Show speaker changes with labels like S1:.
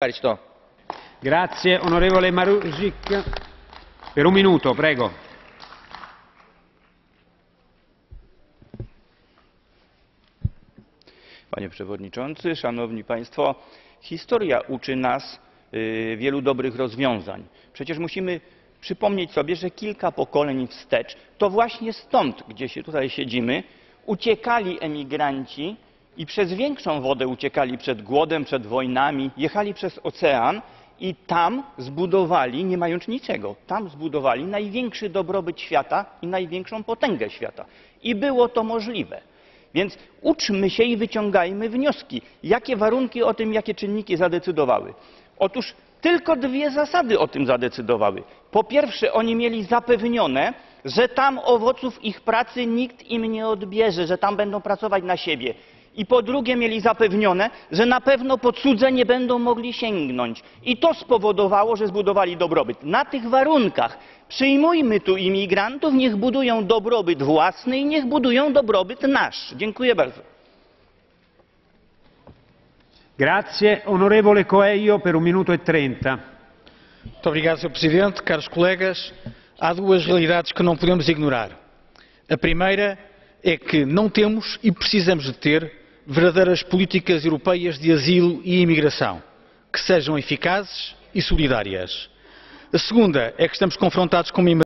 S1: Ευχαριστώ.
S2: Grazie, onorevole Marusic. Per un minuto, prego.
S3: Panie Przewodniczący, Szanowni Państwo, historia uczy nas y, wielu dobrych rozwiązań. Przecież musimy przypomnieć sobie, że kilka pokoleń wstecz, to właśnie stąd, gdzie się tutaj siedzimy, uciekali emigranci i przez większą wodę uciekali przed głodem, przed wojnami, jechali przez ocean i tam zbudowali, nie mając niczego, tam zbudowali największy dobrobyt świata i największą potęgę świata. I było to możliwe. Więc uczmy się i wyciągajmy wnioski. Jakie warunki o tym, jakie czynniki zadecydowały? Otóż tylko dwie zasady o tym zadecydowały. Po pierwsze, oni mieli zapewnione, że tam owoców ich pracy nikt im nie odbierze, że tam będą pracować na siebie. I po drugie mieli zapewnione, że na pewno po cudze nie będą mogli sięgnąć. I to spowodowało, że zbudowali dobrobyt. Na tych warunkach przyjmujmy tu imigrantów, niech budują dobrobyt własny i niech budują dobrobyt nasz. Dziękuję bardzo.
S2: Grazie, onorevole Coelho, per un minuto e trenta.
S4: Muito obrigado, Sr. Presidente. Caros colegas, há duas realidades que não podemos ignorar. A primeira é que não temos e precisamos de ter verdadeiras políticas europeias de asilo e imigração, que sejam eficazes e solidárias. A segunda é que estamos confrontados com uma